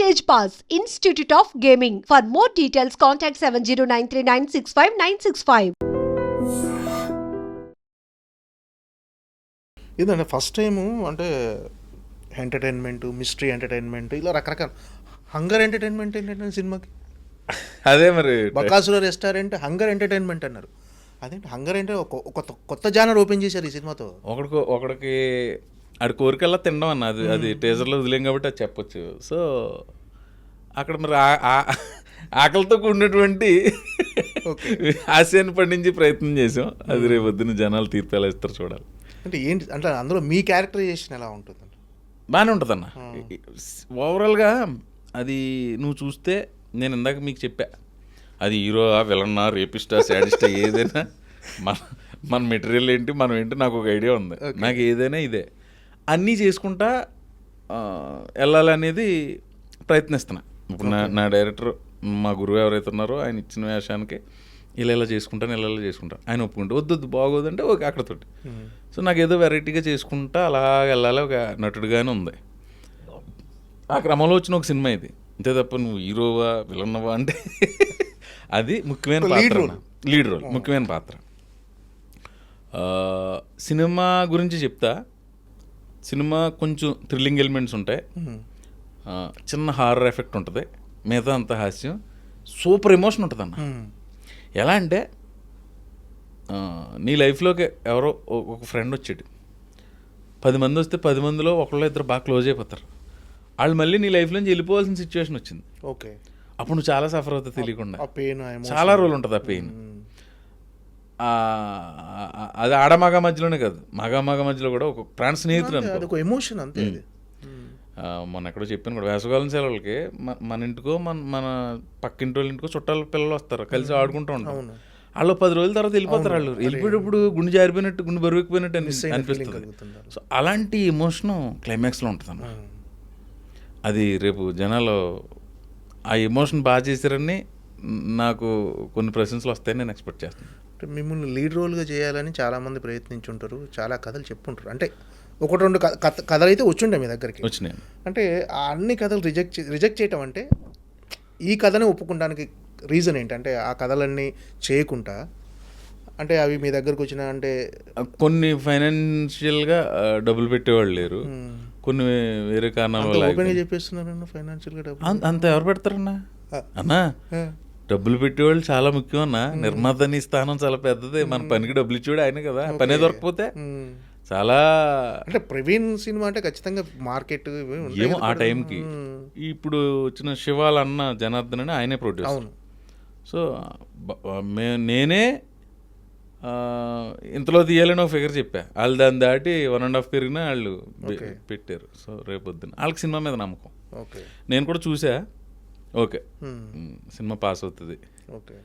Stage Pass, Institute of Gaming. For more details, contact 709396596. ఏంటంటే first time అంటే entertainment mystery entertainment ఇలా రకరకాల hunger entertainment ఏంటంటే సినిమాకి అదే మరి బకాసుర రెస్టారెంట్ హంగర్ ఎంటర్టైన్మెంట్ అన్నారు అదేంటి హంగర్ అంటే కొత్త- కొత్త జానర్ ఓపెన్ చేశారు ఈ సినిమాతో ఒకడికి ఒకడికి ఆడి కోరికల్లా తినడం అన్న అది అది టేజర్లో వదిలేం కాబట్టి అది చెప్పొచ్చు. సో అక్కడ మరి ఆకలితో కూడినటువంటి హాస్యాన్ని పండించి ప్రయత్నం చేసాం. అది రేపు పొద్దున్న జనాలు తీర్పు ఎలా ఇస్తారు చూడాలి. అంటే ఏంటి అంటే అందులో మీ క్యారెక్టరైజేషన్ ఎలా ఉంటుంది బాగానే ఉంటుంది అన్న ఓవరాల్గా అది నువ్వు చూస్తే నేను ఇందాక మీకు చెప్పా. అది హీరో విలన్నా రేపిస్టా శాడిస్టా ఏదైనా మన మన మెటీరియల్ ఏంటి మనం ఏంటి నాకు ఒక ఐడియా ఉంది. నాకు ఏదైనా ఇదే. అన్నీ చేసుకుంటా వెళ్ళాలనేది ప్రయత్నిస్తున్నా. ఇప్పుడు నా నా డైరెక్టర్ మా గురువు ఎవరైతే ఉన్నారో ఆయన ఇచ్చిన వేషానికి ఇలా ఇలా చేసుకుంటాను ఇలా ఇలా చేసుకుంటాను ఆయన ఒప్పుకుంటే. వద్దు బాగోదంటే ఓకే అక్కడతోటి. సో నాకు ఏదో వెరైటీగా చేసుకుంటా అలా వెళ్ళాలి ఒక నటుడుగానే ఉంది. ఆ క్రమంలో వచ్చిన ఒక సినిమా ఇది. అంతే తప్ప నువ్వు హీరోవా విలన్నవా అంటే అది ముఖ్యమైన పాత్ర. లీడ్ రోల్ ముఖ్యమైన పాత్ర. సినిమా గురించి చెప్తా. సినిమా కొంచెం థ్రిల్లింగ్ ఎలిమెంట్స్ ఉంటాయి. చిన్న హారర్ ఎఫెక్ట్ ఉంటుంది. మిగతా అంత హాస్యం. సూపర్ ఎమోషన్ ఉంటుంది అన్న ఎలా అంటే నీ లైఫ్లోకి ఎవరో ఒక ఫ్రెండ్ వచ్చాడు. పది మంది వస్తే పది మందిలో ఒకళ్ళు ఇద్దరు బాగా క్లోజ్ అయిపోతారు. వాళ్ళు మళ్ళీ నీ లైఫ్లోంచి వెళ్ళిపోవాల్సిన సిచ్యువేషన్ వచ్చింది. ఓకే. అప్పుడు నువ్వు చాలా సఫర్ అవుతావు తెలియకుండా. చాలా రోజులు ఉంటుంది ఆ పెయిన్ అది ఆడ మగ మధ్యలోనే కాదు. మగ మగ మధ్యలో కూడా ఒక ప్రాణ అది ఒక ఎమోషన్ అంతే మొన్న ఎక్కడో చెప్పాను కూడా వేసవకాలం సెలవులకి మన ఇంటికో మన మన పక్కింటి వాళ్ళ ఇంటికో చుట్టాల పిల్లలు వస్తారు కలిసి ఆడుకుంటూ ఉంటారు అవును. వాళ్ళు పది రోజుల తర్వాత వెళ్ళిపోతారు వాళ్ళు. వెళ్ళిపోయేటప్పుడు గుండె జారిపోయినట్టు గుండె బరువెక్కిపోయినట్టు అని అనిపిస్తుంది. సో అలాంటి ఎమోషన్ క్లైమాక్స్లో ఉంటుంది అది రేపు జనాలు ఆ ఎమోషన్ బాగా చేశారని నాకు కొన్ని ప్రశ్నలు వస్తాయని నేను ఎక్స్పెక్ట్ చేస్తాను మిమ్మల్ని లీడ్ రోల్గా చేయాలని చాలామంది ప్రయత్నించుంటారు చాలా కథలు చెప్పుంటారు. అంటే ఒకటి రెండు కథ కథలు అయితే వచ్చుండే మీ దగ్గరికి. వచ్చినాయి. అంటే ఆ అన్ని కథలు రిజెక్ట్ రిజెక్ట్ చేయటం అంటే ఈ కథనే ఒప్పుకోవడానికి రీజన్ ఏంటంటే ఆ కథలన్నీ చేయకుండా అంటే అవి మీ దగ్గరకు వచ్చిన అంటే కొన్ని ఫైనాన్షియల్గా డబ్బులు పెట్టేవాళ్ళు లేరు. కొన్ని వేరే కారణాల వల్ల ఓపెన్గా. చెప్పేస్తున్నారన్న ఫైనాన్షియల్గా డబ్బు అం- అంత ఎవరు పెడతారన్నా. అన్నా. డబ్బులు పెట్టేవాళ్ళు చాలా ముఖ్యం అన్న. నిర్మాత నీ స్థానం చాలా పెద్దది. మన పనికి డబ్బులు ఇచ్చేవాడు ఆయన కదా. పనే దొరకపోతే. చాలా అంటే ప్రవీణ్ సినిమా అంటే ఖచ్చితంగా మార్కెట్ ఏమో ఆ. టైంకి. ఇప్పుడు వచ్చిన శివాల అన్న జనార్దన్ అని ఆయనే ప్రొడ్యూసర్ అవును. సో మే నేనే ఇంతలో తీయాలని ఒక ఫిగర్ చెప్పా. వాళ్ళు దాన్ని దాటి వన్ అండ్ హాఫ్ పెరిగినా వాళ్ళు. పెట్టారు. సో రేపు పొద్దున్న వాళ్ళకి సినిమా మీద నమ్మకం. నేను కూడా చూసా. ఓకే. సినిమా పాస్ అవుతుంది. ఓకే.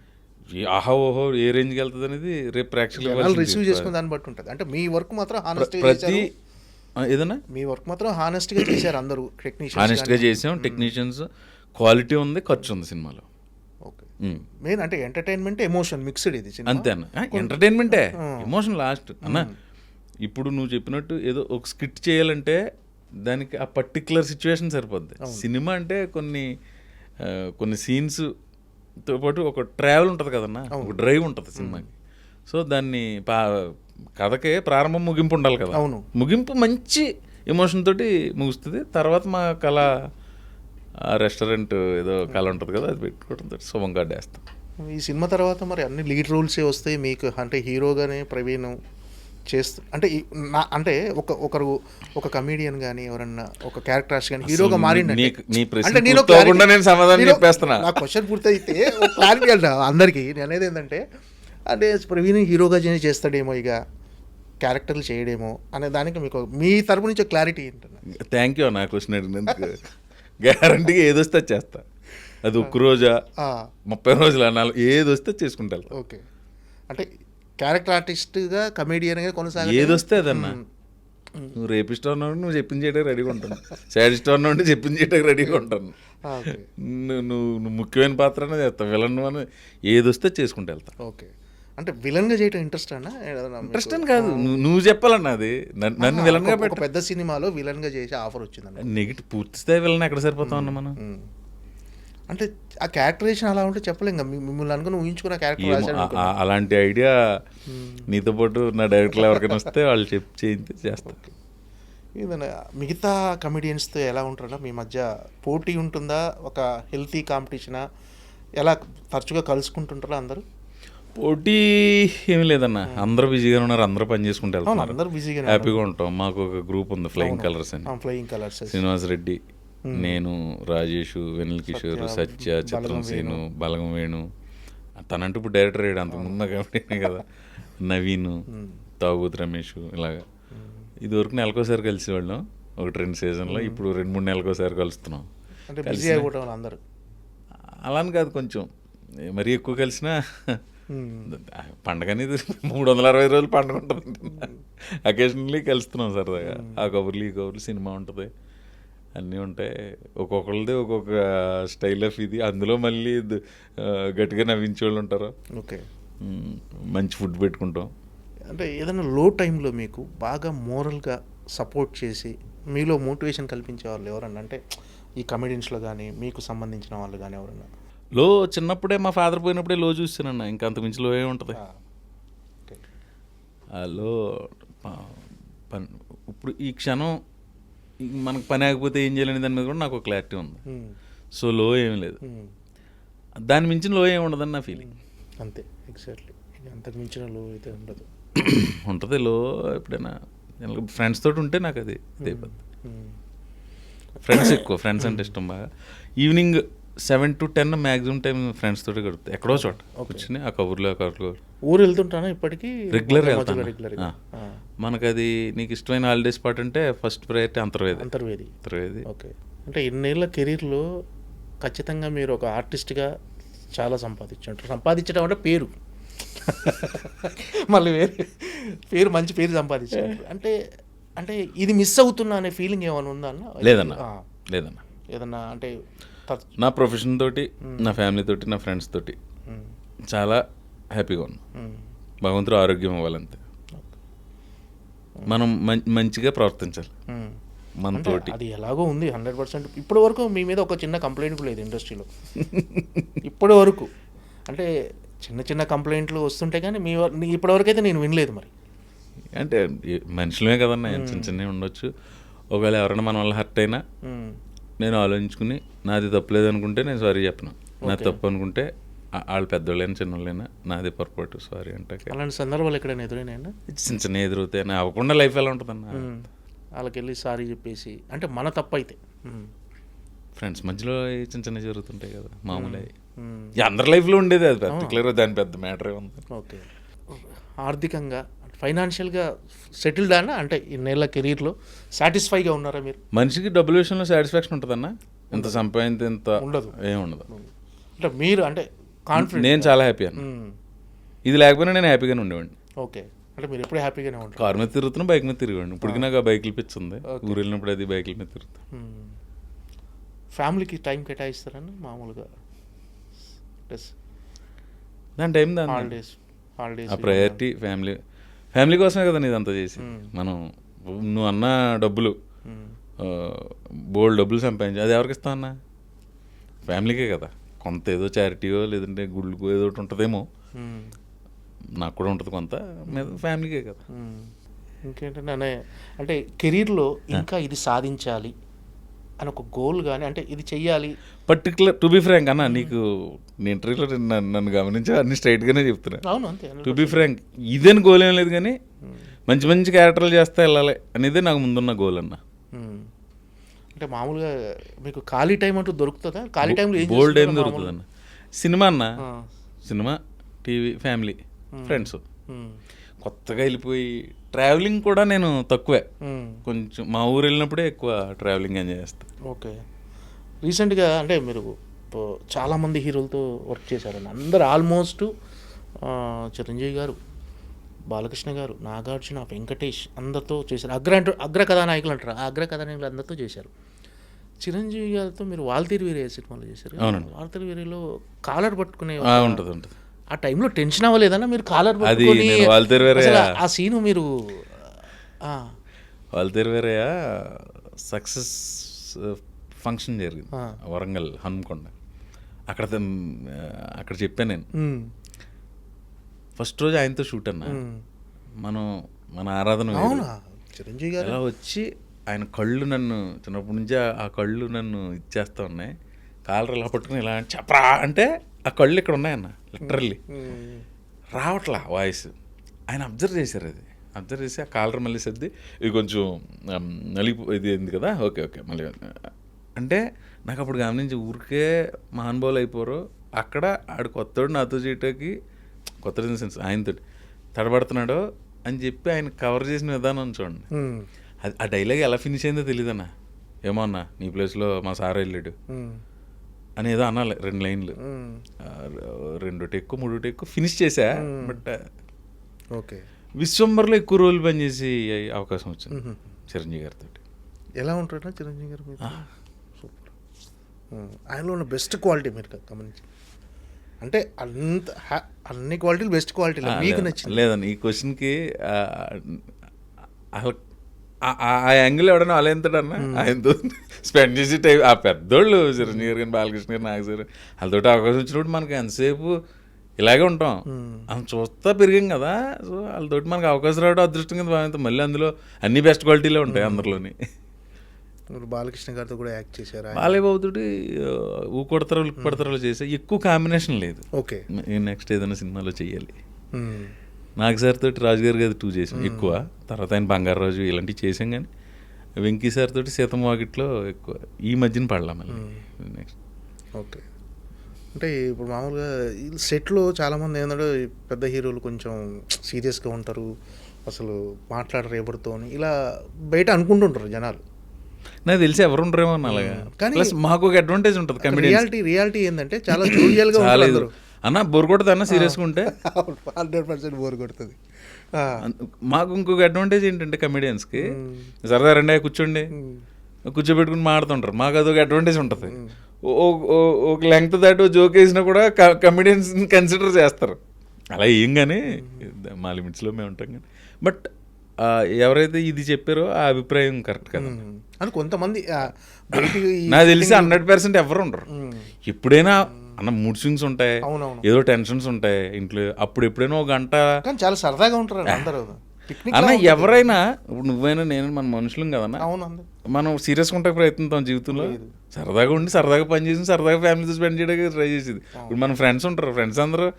ఆహా ఓహో ఏ రేంజ్కి వెళ్తుంది అనేది రేపు ప్రేక్షకులు రిసీవ్. చేసుకున్న దాన్ని బట్టి ఉంటుంది. అంటే మీ వర్క్ మాత్రం హానెస్ట్ ప్రతి ఏదన్నా? మీ వర్క్ మాత్రం హానెస్ట్గా చేశారు అందరూ టెక్నీషియన్స్ హానెస్ట్గా చేసాం. టెక్నీషియన్స్ క్వాలిటీ ఉంది ఖర్చు ఉంది సినిమాలో. మెయిన్ అంటే ఎంటర్టైన్మెంట్ ఎమోషన్ మిక్స్డ్ ఇది సినిమా. అంతే అన్న. ఎంటర్టైన్మెంటే ఎమోషన్ లాస్ట్ అన్న ఇప్పుడు నువ్వు చెప్పినట్టు ఏదో ఒక స్కిట్ చేయాలంటే దానికి ఆ పర్టికులర్ సిచ్యువేషన్ సరిపోద్ది. సినిమా అంటే కొన్ని కొన్ని సీన్స్తో పాటు ఒక ట్రావెల్ ఉంటుంది కదన్న? ఒక డ్రైవ్ ఉంటుంది సినిమాకి. సో దాన్ని పా కథకే ప్రారంభం ముగింపు ఉండాలి కదా. అవును. ముగింపు మంచి ఎమోషన్ తోటి ముగుస్తుంది. తర్వాత మా కళ రెస్టారెంట్ ఏదో కళ ఉంటుంది కదా అది పెట్టుకోవడంతో శుభం కార్డు వేస్తాం ఈ సినిమా తర్వాత మరి అన్ని లీడ్ రోల్సే వస్తాయి? మీకు అంటే హీరోగానే ప్రవీణ్ చేస్తూ అంటే నా అంటే ఒక ఒకరు ఒక కమీడియన్ కానీ ఎవరన్నా ఒక క్యారెక్టర్ కానీ హీరోగా అంటే నేను నేను సమాధానం నేను- చెప్పేస్తున్నా. నా క్వశ్చన్ పూర్తయితే ఒక క్లారిటీ అంట అందరికీ. నేను అనేది ఏంటంటే అంటే ప్రవీణ్ హీరోగా చేసి చేస్తాడేమో ఇక క్యారెక్టర్లు చేయడేమో అనే దానికి మీకు మీ తరపు నుంచి క్లారిటీ ఏంటన్నా? థ్యాంక్ యూ నా క్వశ్చన్ అడిగినందుకు గ్యారంటీగా ఏది వస్తే చేస్తా. అది ఒక్క రోజా ముప్పై రోజులు నాలుగు ఏది వస్తే అది చేసుకుంటా వెళ్తా. ఓకే. అంటే క్యారెక్టర్ ఆర్టిస్ట్గా కమేడియన్గా కొనసాగ ఏది వస్తే అదన్నా నువ్వు రేపిస్ట్ అన్నావు నువ్వు చెప్పింది చేయడానికి రెడీగా ఉంటాను. సాడిస్ట్ అన్నావు అంటే చెప్పింది చేయడానికి రెడీగా ఉంటాను. నువ్వు నువ్వు ముఖ్యమైన పాత్ర అనేది చేస్తావు. విలన్ అని ఏది వస్తే చేసుకుంటూ వెళ్తా. ఓకే. అంటే విలన్గా చేయటం ఇంట్రెస్ట్ అన్నా? ఇంట్రెస్ట్ అని కాదు. నువ్వు చెప్పాలన్నా అది. నన్ను విలన్గా పెట్ట. పెద్ద సినిమాలో విలన్గా చేసే ఆఫర్ వచ్చిందన్న నెగిటివ్ పూర్తి స్థాయి విలన్ ఎక్కడ సరిపోతాం అన్న మనం. అంటే ఆ క్యారెక్టరేషన్ అలా ఉంటే చెప్పలేం కదా. మిమ్మల్ని అనుకుని ఊహించుకున్న క్యారెక్టర్ రాశాడు అలాంటి ఐడియా నీతో పాటు నా డైరెక్టర్లు ఎవరికైనా వస్తే వాళ్ళు చేయించి చేస్తారు. ఏదైనా మిగతా కమెడియన్స్తో ఎలా ఉంటారా మీ మధ్య పోటీ ఉంటుందా? ఒక హెల్తీ కాంపిటీషనా ఎలా తరచుగా కలుసుకుంటుంటారా అందరూ? పోటీ ఏమీ లేదన్న. అందరూ బిజీగా ఉన్నారు అందరూ పని చేసుకుంటూ వెళ్తున్నారు. అందరూ హ్యాపీగా ఉంటాం. మాకు ఒక గ్రూప్ ఉంది ఫ్లయింగ్ కలర్స్ అని. Flying colours Srinivas Reddy. నేను రాజేష్ వెనిల్ కిషోర్ సత్య, చిత్రం వేణు. సీను బలగం వేణు. తనంటూ ఇప్పుడు డైరెక్టర్ అయ్యాడు అంత ముందు కాబట్టి కదా. నవీన్ తాగుత్ రమేష్ ఇలాగా. ఇది వరకు నెలకోసారి కలిసేవాళ్ళం ఒకటి రెండు సీజన్లో ఇప్పుడు రెండు మూడు నెలకోసారి కలుస్తున్నాం. అందరూ. అలా అని కాదు కొంచెం. మరీ ఎక్కువ కలిసినా. పండగ అనేది మూడు వందల అరవై రోజులు పండగ ఉంటుంది. అకేషనల్లీ కలుస్తున్నాం సరదాగా. ఆ కబుర్లు ఈ కబుర్లు సినిమా ఉంటుంది. అన్నీ ఉంటాయి. ఒక్కొక్కరిది ఒక్కొక్క స్టైల్ ఆఫ్ ఇది. అందులో మళ్ళీ గట్టిగా నవ్వించే వాళ్ళు ఉంటారు. ఓకే. మంచి ఫుడ్ పెట్టుకుంటాం. అంటే ఏదైనా లో టైంలో మీకు బాగా మోరల్గా సపోర్ట్ చేసి మీలో మోటివేషన్ కల్పించే వాళ్ళు ఎవరన్నా? అంటే ఈ కమెడియన్స్లో కానీ మీకు సంబంధించిన వాళ్ళు కానీ ఎవరన్నా? లో చిన్నప్పుడే మా ఫాదర్ పోయినప్పుడే లో చూస్తానన్న. ఇంకా అంతకుమించి లో ఏ ఉంటుంది. లో ఇప్పుడు ఈ క్షణం మనకు పని ఆగిపోతే ఏం చేయాలనే దాని మీద కూడా నాకు ఒక క్లారిటీ ఉంది. సో లో ఏమీ లేదు. దాని మించిన లో ఏమి ఉండదని నా ఫీలింగ్ అంతే ఎగ్జాక్ట్లీ అంతకు మించిన లో అయితే ఉండదు. ఉంటుంది లో ఎప్పుడైనా. ఫ్రెండ్స్ తోటి ఉంటే నాకు అది మ్మ్. ఫ్రెండ్స్ ఎక్కువ ఫ్రెండ్స్ అంటే ఇష్టం బాగా. Evening seven to ten maximum time friends తోటి గడుపుతాయి ఎక్కడో చోట కూర్చుని ఆ కబుర్లో కబుర్లో. ఊరు వెళ్తుంటానా ఇప్పటికీ? రెగ్యులర్ వెళ్తాను. మధ్యలో రెగ్యులర్గా ఆ. మనకు అది నీకు ఇష్టమైన హాలిడే స్పాట్ అంటే first priority Antarvedi. Antarvedi. Antarvedi. Okay. అంటే ఇన్నేళ్ళ కెరీర్లో ఖచ్చితంగా మీరు ఒక ఆర్టిస్ట్గా చాలా సంపాదించారు. సంపాదించడం అంటే పేరు. మళ్ళీ వేరే పేరు మంచి పేరు సంపాదించారు అంటే అంటే ఇది మిస్ అవుతున్నా అనే ఫీలింగ్ ఏమైనా ఉందా అన్న? లేదన్న. లేదన్న. ఏదన్నా అంటే నా ప్రొఫెషన్ తోటి నా ఫ్యామిలీ తోటి నా ఫ్రెండ్స్ తోటి. చాలా హ్యాపీగా ఉన్నాం. మ్మ్. భగవంతుడు ఆరోగ్యం ఇవ్వాలంతే. మనం మంచిగా ప్రవర్తించాలి. మ్మ్. మన అంటే తోటి. అది ఎలాగో ఉంది హండ్రెడ్ పర్సెంట్. ఇప్పటి వరకు మీ మీద ఒక చిన్న కంప్లైంట్ లేదు ఇండస్ట్రీలో. ఇప్పటి వరకు. అంటే చిన్న చిన్న కంప్లైంట్లు వస్తుంటే కానీ మీ వ- నీ- ఇప్పటి వరకు అయితే నేను వినలేదు మరి. అంటే మనుషులమే కదన్నా చిన్న చిన్నవి ఉండొచ్చు. ఒకవేళ ఎవరైనా మన వల్ల హర్ట్ అయినా. నేను ఆలోచించుకుని నాది తప్పలేదు అనుకుంటే నేను సారీ చెప్పను. నాది. తప్పు అనుకుంటే వాళ్ళు పెద్దోళ్ళైనా చిన్నోళ్ళైనా నాది పొరపాటు సారీ అంటే అలాంటి సందర్భాలు ఎక్కడైనా ఎదురైనాయన్నా చిన్న చిన్న ఎదురుతాయి అవ్వకుండా లైఫ్ ఎలా ఉంటుందన్న. వాళ్ళకి వెళ్ళి సారీ చెప్పేసి అంటే మన తప్పు అయితే. ఫ్రెండ్స్ మధ్యలో చిన్న చిన్న జరుగుతుంటాయి కదా మామూలు. అందరి లైఫ్లో ఉండేది అది పర్టికులర్ దాని పెద్ద మ్యాటర్ ఉంది. ఓకే. ఆర్థికంగా ఫైనాన్షియల్గా సెటిల్డ్ అన్న అంటే ఇన్నేళ్ళ కెరీర్లో సాటిస్ఫైగా ఉన్నారా మీరు? మనిషికి డబ్బుల విషయంలో సాటిస్ఫాక్షన్ ఉంటుందన్న? ఇంత సంపాదించి ఇంత ఉండదు. ఏం ఉండదు. అంటే మీరు అంటే నేను చాలా హ్యాపీ అన్న. ఇది లేకపోయినా నేను హ్యాపీగానే ఉండేవాడిని. ఓకే అంటే మీరు ఎప్పుడు హ్యాపీగానే ఉంటారు? కారు మీద తిరుగుతున్నా బైక్ మీద తిరిగేవాడిని. ఇప్పటికి నాకు ఆ బైకులు పిచ్చింది. ఊరు వెళ్ళినప్పుడు అది బైకుల మీద తిరుగుతా. ఫ్యామిలీకి టైం కేటాయిస్తారని మామూలుగా? దాని టైం దాని హాలిడేస్ హాలిడేస్ ఆ ప్రయారిటీ ఫ్యామిలీ ఫ్యామిలీ కోసమే కదా ఇదంతా చేసి మనం నువ్వు అన్న డబ్బులు బోల్డ్ డబ్బులు సంపాదించి. అది ఎవరికి ఇస్తా అన్న? ఫ్యామిలీకే కదా. కొంత ఏదో చారిటీయో లేదంటే గుళ్ళకో ఏదో ఒకటి ఉంటుందేమో. నాకు కూడా ఉంటుంది కొంత. మీద ఫ్యామిలీకే కదా. ఇంకేంటంటే అనే అంటే కెరీర్లో ఇంకా ఇది సాధించాలి అని ఒక గోల్ కానీ అంటే ఇది చెయ్యాలి. పర్టికులర్ టు బి ఫ్రాంక్ అన్న నీకు నీ ఇంటర్వ్యూలో నన్ను నన్ను గమనించి అన్ని స్ట్రైట్గానే చెప్తున్నా. అవును అంతే. టు బి ఫ్రాంక్ ఇదేని గోల్ ఏం లేదు కానీ మంచి మంచి క్యారెక్టర్లు చేస్తే వెళ్ళాలి అనేది నాకు ముందున్న గోల్ అన్న. అంటే మామూలుగా మీకు ఖాళీ టైం అంటూ దొరుకుతుందా? ఖాళీ టైంలో ఏం బోల్డ్ ఏం దొరుకుతుంది అన్న సినిమా అన్న. Cinema TV family friends. కొత్తగా వెళ్ళిపోయి ట్రావెలింగ్ కూడా నేను తక్కువే. కొంచెం మా ఊరు వెళ్ళినప్పుడే ఎక్కువ ట్రావెలింగ్ ఎంజాయ్ చేస్తాను ఓకే. రీసెంట్గా అంటే మీరు చాలామంది హీరోలతో వర్క్ చేశారండి. అందరు ఆల్మోస్ట్ చిరంజీవి గారు. బాలకృష్ణ గారు నాగార్జున వెంకటేష్ అందరితో చేశారు. అగ్ర అంటూ అగ్ర కథానాయకులు అంటారు? ఆ అగ్ర కథానాయకులు అందరితో చేశారు. చిరంజీవి గారితో మీరు వాల్తీరు వీరే సినిమాలో చేశారు. వాల్తీరు వీరేలో కాలర్ పట్టుకునే ఆ, ఉంటుంది ఉంటుంది. ఆ టైంలో టెన్షన్ అవ్వలేదన్నా మీరు కాలర్ పట్టుకొని ఆ సీను మీరు ఆ, వాళ్ళ దగ్గర వేరే సక్సెస్ ఫంక్షన్ జరిగింది. వరంగల్ హనుమకొండ. అక్కడ అక్కడ చెప్పాను నేను. ఫస్ట్ రోజు ఆయనతో షూట్ అన్న. మనం మన ఆరాధన చిరంజీవి గారు? ఎలా వచ్చి ఆయన కళ్ళు నన్ను చిన్నప్పటి నుంచి ఆ- కళ్ళు నన్ను ఇచ్చేస్తా ఉన్నాయి. కాలర్ ఇలా పట్టుకుని ఇలా చెప్పరా? అంటే ఆ కళ్ళు ఇక్కడ ఉన్నాయన్న లిటరల్లీ. రావట్లా వాయిస్. ఆయన అబ్జర్వ్ చేశారు అది. అబ్జర్వ్ చేసి ఆ కాలర్ మళ్ళీ సర్ది ఇది కొంచెం నలిగి ఇది ఉంది కదా? ఓకే ఓకే మళ్ళీ అంటే నాకు అప్పుడు గమనించి ఊరికే మహానుభావులు అయిపోరు. అక్కడ ఆడు కొత్తోడు నాతో చేయటానికి కొత్త సెన్స్ ఆయనతో తడబడుతున్నాడో అని చెప్పి ఆయన కవర్ చేసిన విధానం చూడండి. అది ఆ డైలాగ్ ఎలా ఫినిష్ అయిందో తెలియదన్నా ఏమో అన్న నీ ప్లేస్లో మా సార్ వెళ్ళాడు. అని ఏదో అనాలి రెండు లైన్లు. రెండు టెక్కు మూడు టెక్కు ఫినిష్ చేశా బట్ ఓకే. విశ్వంబర్లో ఎక్కువ రోజులు పనిచేసి అవకాశం వచ్చింది. చిరంజీవి గారితో ఎలా ఉంటాడా చిరంజీవి గారు సూపర్. ఆయనలో ఉన్న బెస్ట్ క్వాలిటీ మీరు గమనించి అంటే అంత అన్ని క్వాలిటీలు బెస్ట్ క్వాలిటీ మీకు నచ్చింది? లేదండి ఈ క్వశ్చన్కి ఆ- యాంగిల్ ఎవడన్నా అలెంతడన్నా ఆయనతో స్పెండ్ చేసి టైం ఆ పెద్దోళ్ళు చిరంజీవి గారు కానీ బాలకృష్ణ గారు నాగ సార్ వాళ్ళతో అవకాశం వచ్చినప్పుడు మనకి ఎంతసేపు ఇలాగే ఉంటాం. మనం చూస్తా పెరిగాం కదా సో వాళ్ళతోటి మనకి అవకాశం రావడం అదృష్టం కింద మళ్ళీ అందులో అన్ని బెస్ట్ క్వాలిటీలే ఉంటాయి అందరిలోని. మీరు బాలకృష్ణ గారితో కూడా యాక్ట్ చేశారు? ఆయన. బాలేబాబుతోటి ఊ కొడతారో లుక్ పడతారో చేసే ఎక్కువ కాంబినేషన్ లేదు. ఓకే. నెక్స్ట్ ఏదైనా సినిమాలో చెయ్యాలి. ఉమ్, నాగ్ సార్ తోటి రాజుగారి గారి టూ చేసాం ఎక్కువ. తర్వాత ఆయన బంగారు రోజు ఇలాంటివి చేసాం కానీ వెంకీ సార్ తోటి సీతమ్మ వాకిట్లో ఎక్కువ. ఈ మధ్యన పడలా మళ్ళీ. Next okay. అంటే ఇప్పుడు మామూలుగా ఈ సెట్లో చాలామంది ఏంటంటే పెద్ద హీరోలు కొంచెం సీరియస్గా ఉంటారు. అసలు మాట్లాడరు ఎవరితో ఇలా బయట అనుకుంటుంటారు జనాలు. నాకు తెలిసి ఎవరు ఉండరేమో అలాగా. కానీ- ప్లస్ మాకు ఒక అడ్వాంటేజ్ ఉంటుంది కమెడియన్స్ రియాలిటీ రియాలిటీ ఏంటంటే చాలా జోవియల్గా చాలా ఉంటారు అన్న బోర్ కొడుతుంది అన్న సీరియస్గా ఉంటే? హండ్రెడ్ పర్సెంట్ బోర్ కొడుతుంది. మాకు ఇంకొక అడ్వాంటేజ్ ఏంటంటే కమెడియన్స్కి సరదా రండి కూర్చోండి. కూర్చోబెట్టుకుని మాడుతుంటారు. మాకు అదొక అడ్వాంటేజ్ ఉంటుంది. ఒక లెంగ్త్ దాటి జోక్ వేసినా కూడా కమెడియన్స్ కన్సిడర్ చేస్తారు. అలా ఏం కానీ మా లిమిట్స్లో మేము ఉంటాం కానీ బట్ ఎవరైతే ఇది చెప్పారో ఆ అభిప్రాయం కరెక్ట్ కదా. అని కొంతమంది నాకు తెలిసి హండ్రెడ్ పర్సెంట్ ఎవరు ఉండరు. ఎప్పుడైనా అన్న మూడ్ స్వింగ్స్ ఉంటాయి. ఏదో టెన్షన్స్ ఉంటాయి ఇంట్లో అప్పుడు ఎప్పుడైనా ఒక గంట చాలా సరదాగా ఉంటారు అందరూ. అన్న ఎవరైనా ఇప్పుడు నువ్వైనా నేను మన మనుషులం కదన్నా మనం సీరియస్గా ఉంటే ప్రయత్నిస్తాం జీవితంలో సరదాగా ఉండి సరదాగా పని చేసి సరదాగా ఫ్యామిలీతో స్పెండ్ చేయడానికి ట్రై చేసేది. ఇప్పుడు మన ఫ్రెండ్స్ ఉంటారు ఫ్రెండ్స్ అందరూ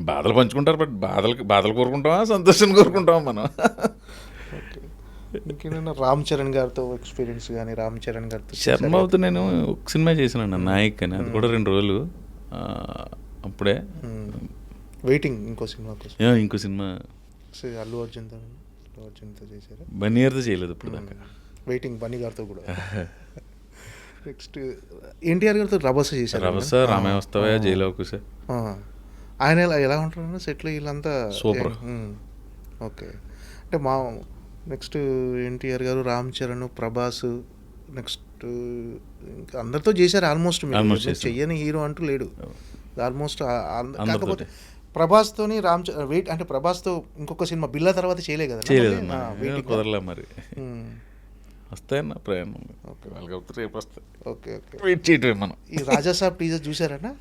బాధలు పంచుకుంటారు బట్ బాధలు బాధలు కోరుకుంటామా సంతోషాన్ని కోరుకుంటామా మనం? ఇంకేమైనా రామ్ చరణ్ గారితో ఎక్స్పీరియన్స్ కానీ రామ్ చరణ్ గారితో శర్మతో నేను ఒక సినిమా చేసినాను నాయక్ అని. అది కూడా రెండు రోజులు. అప్పుడే. వెయిటింగ్ ఇంకో సినిమా కోసం. ఇంకో సినిమా. అల్లు అర్జున్తో అల్లు అర్జున్తో చేశారు? వన్ ఇయర్తో చేయలేదు ఇప్పుడు దాకా వెయిటింగ్ బన్నీ గారితో కూడా. నెక్స్ట్ ఎన్టీఆర్ గారితో రభస చేశారు రభస రామయ్య వస్తావా జైలు ఆ. ఆయన ఎలా ఎలా ఉంటారు సెట్లు వీళ్ళంతా. ఉమ్. ఓకే. అంటే మా నెక్స్ట్ ఎన్టీఆర్ గారు రామ్ చరణ్ ప్రభాస్ నెక్స్ట్ ఇంకా అందరితో చేశారు ఆల్మోస్ట్. చెయ్యని హీరో అంటూ లేడు. ఆల్మోస్ట్. కాకపోతే ప్రభాస్తోని రామ్ వెయిట్ అంటే ప్రభాస్తో ఇంకొక సినిమా బిల్లా తర్వాత చేయలే కదా? చేయలేదు. కుదరలే మరి. వస్తాయన్న ప్రయాణం. వాళ్ళకి అవుతారు రేపు వస్తాయి ఓకే ఓకే. వెయిట్ చేయటమే మనం. ఈ రాజా సాబ్ టీజర్ చూసారన్నా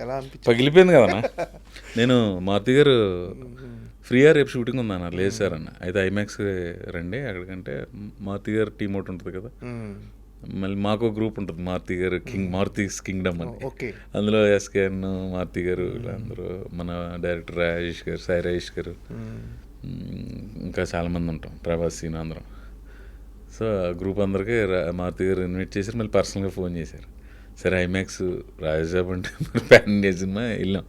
ఎలా అనిపించింది? పగిలిపోయింది కదన్నా. నేను మారుతి గారు ఫ్రీగా రేపు షూటింగ్ ఉందన్న లేదు సార్ అన్న అయితే ఐమాక్స్ రండి అక్కడికంటే మారుతి గారు టీమ్ ఒకటి ఉంటుంది కదా. మళ్ళీ మాకు గ్రూప్ ఉంటుంది మారుతి గారు కింగ్ మారుతిస్ కింగ్డమ్ అని. అందులో ఎస్కేఎన్ మారుతి గారు వీళ్ళందరూ మన డైరెక్టర్ రాజేష్ గారు సాయి రాజేష్ గారు. ఇంకా చాలామంది ఉంటాం ప్రభాస్ సీన్ అందరం. సో గ్రూప్ అందరికీ మారుతి గారు ఇన్వైట్ చేశారు మళ్ళీ పర్సనల్గా ఫోన్ చేశారు. సరే ఐమాక్స్ రాజాబ్ అంటే మరి ప్యాన్ ఇండియా సినిమా? వెళ్ళాం.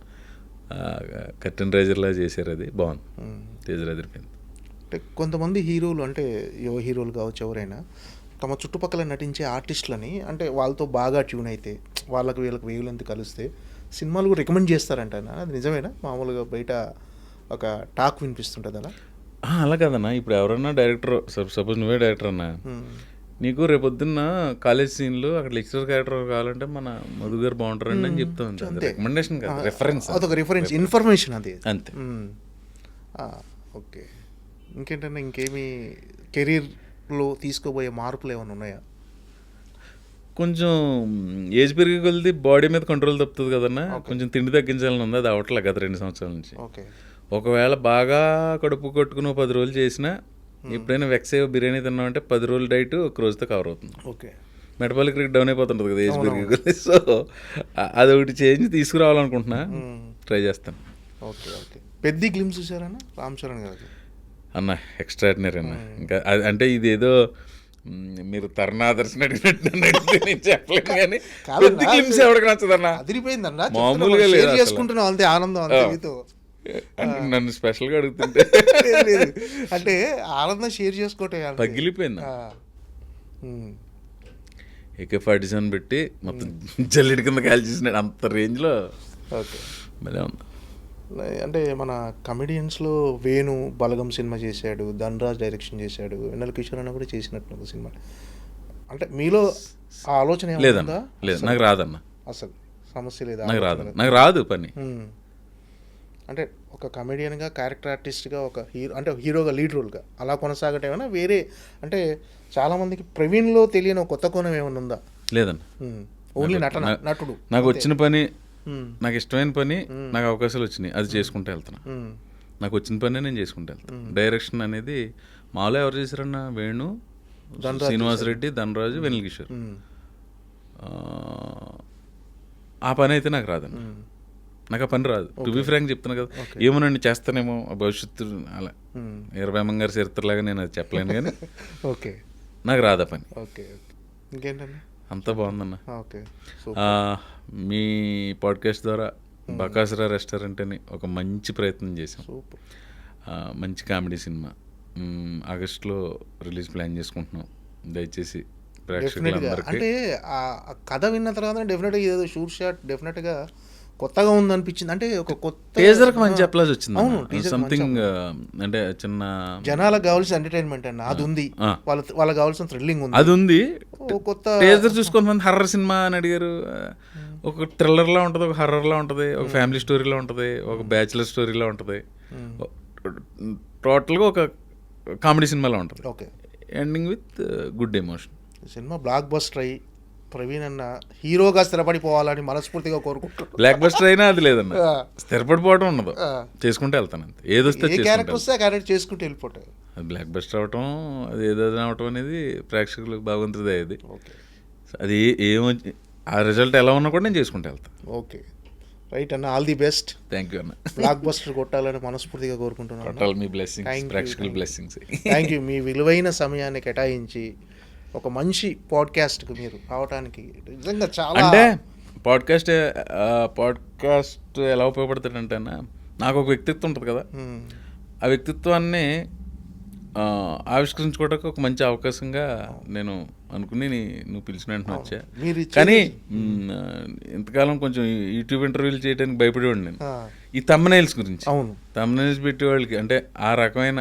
కర్టన్ రైజర్లా చేశారు అది. బాగుంది. ఉమ్. తేజర్ అదిరిపోయింది. అంటే కొంతమంది హీరోలు అంటే యువ హీరోలు కావచ్చు ఎవరైనా తమ చుట్టుపక్కల నటించే ఆర్టిస్టులని అంటే వాళ్ళతో బాగా ట్యూన్ అయితే వాళ్ళకి వీళ్ళకి వేవులెంత కలిస్తే సినిమాలు కూడా రికమెండ్ చేస్తారంట. అది నిజమేనా? మామూలుగా బయట ఒక టాక్ వినిపిస్తుంటుంది అలా? అలా కదన్నా. ఇప్పుడు ఎవరన్నా డైరెక్టర్ సపోజ్ నువ్వే డైరెక్టర్ అన్నా. నీకు రేపొద్దున్న కాలేజ్ సీన్లో అక్కడ లెక్చరర్ క్యారెక్టర్ కావాలంటే మన మధు గారు బాగుంటారండి అని చెప్తా ఉంటాను. రికమెండేషన్ కాదు రెఫరెన్స్ అదొక రిఫరెన్స్ ఇన్ఫర్మేషన్ అది. అంతే. ఓకే. ఇంకేంటంటే ఇంకేమి కెరీర్లో తీసుకోబోయే మార్పులు ఏమైనా ఉన్నాయా? కొంచెం ఏజ్ పెరిగి కొలిది బాడీ మీద కంట్రోల్ తప్పుతుంది కదన్నా. కొంచెం తిండి తగ్గించాలని ఉంది అది అవట్లే గత రెండు సంవత్సరాల నుంచి. ఓకే. ఒకవేళ బాగా కడుపు కొట్టుకుని పది రోజులు చేసినా ఎప్పుడైనా వెక్స్ బిర్యానీ తిన్నామంటే పది రోజుల డైట్ ఒక రోజుతో కవర్ అవుతుంది. ఓకే. మెటబాలిక్ రేట్ డౌన్ అయిపోతుంటుంది కదా ఏజ్ పెరిగి కొలిది సో అది ఒకటి చేంజ్ తీసుకురావాలనుకుంటున్నా. ట్రై చేస్తాను. Okay okay. పెద్ద గ్లిమ్స్ చూసారన్నా? రామ్ చరణ్ గారికి అన్న ఎక్స్ట్రాడినరీ అన్న. ఇంకా అది- అంటే ఇది ఏదో మీరు తరుణాదర్శన అడిగినట్టు నేను చెప్పలేను కానీ పెద్ద ఎవరికి నచ్చదన్న? అదిరిపోయిందన్నా మామూలుగా లేదు. చేసుకుంటున్నాం అంతే ఆనందం అంతే నన్ను స్పెషల్గా అడుగుతుంటే. అంటే ఆనందం షేర్ చేసుకోవటం. పగిలిపోయింది. ఏకే ఫార్టీ సెవెన్ పెట్టి మొత్తం జల్లెడి కింద కాల్ చేసినాడు అంత రేంజ్లో ఓకే. భలే ఉంది. అంటే మన కమెడియన్స్లో వేణు బలగం సినిమా చేశాడు ధనరాజ్ డైరెక్షన్ చేశాడు వెన్నెల కిషోర్ అన్న కూడా చేసినట్టు ఒక సినిమా. అంటే మీలో ఆ ఆలోచన లేదన్న? లేదు నాకు రాదన్న. అసలు సమస్య లేదా? నాకు రాదన్న. నాకు రాదు పని. అంటే ఒక కమెడియన్గా క్యారెక్టర్ ఆర్టిస్ట్గా ఒక హీరో అంటే హీరోగా లీడ్ రోల్గా అలా కొనసాగటం ఏమైనా వేరే అంటే చాలామందికి ప్రవీణ్లో తెలియని ఒక కొత్త కోణం ఏమైనా ఉందా? లేదన్న మ్మ్. ఓన్లీ నటన నటుడు. నాకు వచ్చిన పని. నాకు ఇష్టమైన పని నాకు అవకాశాలు వచ్చినాయి. అది చేసుకుంటూ వెళ్తున్నా. నాకు వచ్చిన పనే నేను చేసుకుంటూ వెళ్తాను డైరెక్షన్ అనేది మామూలుగా ఎవరు చేశారన్న? వేణు శ్రీనివాస్ రెడ్డి ధనరాజు వెనిల్ కిషోర్. ఆ, పని అయితే నాకు మ్మ్. నాకు ఆ పని రాదు. టు బి ఫ్రాంక్ చెప్తున్నా కదా ఏమోనండి చేస్తానేమో ఆ భవిష్యత్తు అలా. మ్మ్. ఈరవేమం గారి చరిత్రలాగా నేను అది చెప్పలేను కానీ ఓకే నాకు రాదు పని. ఓకే అంతా బాగుందన్న. ఓకే ఆ, మీ పాడ్కాస్ట్ ద్వారా బకాసురా రెస్టారెంట్ అని ఒక మంచి ప్రయత్నం చేశాం. సూపర్ ఆ, మంచి కామెడీ సినిమా. మ్, ఆగస్టులో రిలీజ్ ప్లాన్ చేసుకుంటున్నాం. దయచేసి అంటే ఆ కథ విన్న తర్వాత డెఫినెట్గా ఏదో షూట్ షాట్ డెఫినెట్గా కొత్తగా ఉందనిపించింది. అంటే ఒక కొత్త టేజర్కి మంచి అప్లాజ్ వచ్చింది అవును, సంథింగ్ అంటే చిన్న జనాలకు కావాల్సిన ఎంటర్టైన్మెంట్ అన్న. అది ఉంది. వాళ్ళ వాళ్ళకి కావాల్సిన థ్రిల్లింగ్ ఉంది. అది ఉంది. కొత్త టేజర్ చూసుకొని మంది హర్రర్ సినిమా అని అడిగారు. ఒక థ్రిల్లర్ లా ఉంటుంది ఒక హర్రర్ లా ఉంటుంది ఒక ఫ్యామిలీ స్టోరీలా ఉంటుంది ఒక బ్యాచులర్ స్టోరీలా ఉంటుంది. టోటల్గా ఒక కామెడీ సినిమాలో ఉంటుంది. Okay ending with good emotion cinema blockbuster అయ్యి ప్రవీణ్ అన్న హీరోగా స్థిరపడిపోవాలని మనస్ఫూర్తిగా కోరుకుంటున్నాను. బ్లాక్ బస్టర్ అయినా అది లేదన్న. స్థిరపడిపోవడం ఉండదు. చేసుకుంటే వెళ్తాను అంతే. ఏదొస్తే ఏ క్యారెక్టర్ వస్తే ఆ క్యారెక్టర్ చేసుకుంటూ వెళ్ళిపోతాయి అది బ్లాక్ బస్టర్ అవటం అది ఏదైనా అవటం అనేది ప్రేక్షకులకు బాగుంటుంది అది. అది ఏమో ఆ రిజల్ట్ ఎలా ఉన్నా కూడా నేను చేసుకుంటే వెళ్తాను. ఓకే. రైట్ అన్న. All the best thank you అన్న. బ్లాక్ బస్టర్ కొట్టాలని మనస్ఫూర్తిగా కోరుకుంటున్నాను. మీ బ్లెస్సింగ్స్ ప్రేక్షకుల. బ్లెస్సింగ్స్ థ్యాంక్ యూ మీ విలువైన సమయాన్ని కేటాయించి ఒక మంచి పాడ్కాస్ట్కి మీరు రావడానికి నిజంగా చాలా అంటే పాడ్కాస్ట్ పాడ్కాస్ట్ ఎలా ఉపయోగపడుతుందంటే అన్న నాకు ఒక వ్యక్తిత్వం ఉంటుంది కదా. ఆ వ్యక్తిత్వాన్ని ఆవిష్కరించుకోవడానికి ఒక మంచి అవకాశంగా నేను అనుకుని నువ్వు పిలిచిన వెంటనే వచ్చా. కానీ ఇంతకాలం కొంచెం యూట్యూబ్ ఇంటర్వ్యూలు చేయడానికి భయపడేవాడిని నేను. ఈ తమ్మనైల్స్ గురించి. అవును. తమ్మనైల్స్ పెట్టే వాళ్ళకి అంటే ఆ రకమైన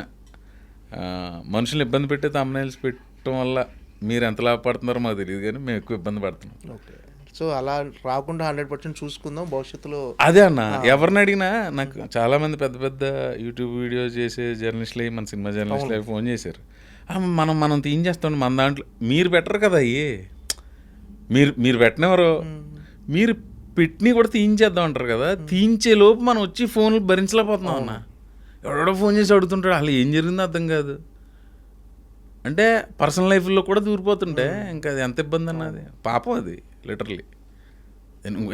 ఆ, మనుషుల్ని ఇబ్బంది పెట్టే తమ్మనైల్స్ పెట్టడం వల్ల మీరు ఎంత లాభపడుతున్నారో మాకు తెలియదు కానీ మేము ఎక్కువ ఇబ్బంది పడుతున్నాం. ఓకే. సో అలా రాకుండా హండ్రెడ్ పర్సెంట్ చూసుకుందాం భవిష్యత్తులో. అదే అన్న ఎవరిని అడిగినా నాకు చాలా మంది పెద్ద పెద్ద యూట్యూబ్ వీడియో చేసే జర్నలిస్టులు మన సినిమా జర్నలిస్టులు అయ్యి ఫోన్ చేశారు. "ఆ, మనం మనం తీయించేస్తాం మన దాంట్లో మీరు పెట్టరు కదా అయ్యి. మీరు మీరు పెట్టినెవరు. మీరు పెట్టిని కూడా తీయించేద్దాం అంటారు కదా. తీయించే లోపు మనం వచ్చి ఫోన్లు భరించలేకపోతున్నాం అన్న. ఎవడో ఫోన్ చేసి అడుగుతుంటాడు అసలు ఏం జరిగిందో అర్థం కాదు. అంటే పర్సనల్ లైఫ్లో కూడా దూరిపోతుంటే ఇంకా అది ఎంత ఇబ్బంది అన్నది. పాపం అది లిటరలీ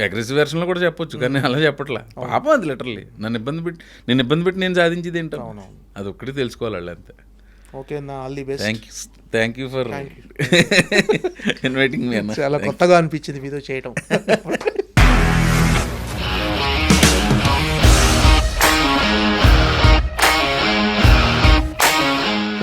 అగ్రెసివ్ వెర్షన్లో కూడా చెప్పొచ్చు కానీ అలా చెప్పట్లా. పాపం అది లిటరలీ నన్ను ఇబ్బంది పెట్టి నేను ఇబ్బంది పెట్టి నేను సాధించేది ఏంటో. అది ఒక్కటి తెలుసుకోవాలి వాళ్ళు అంతే ఓకే అన్న all the best thank you thank you for. Inviting మీ అన్న. చాలా కొత్తగా అనిపించింది మీతో చేయటం.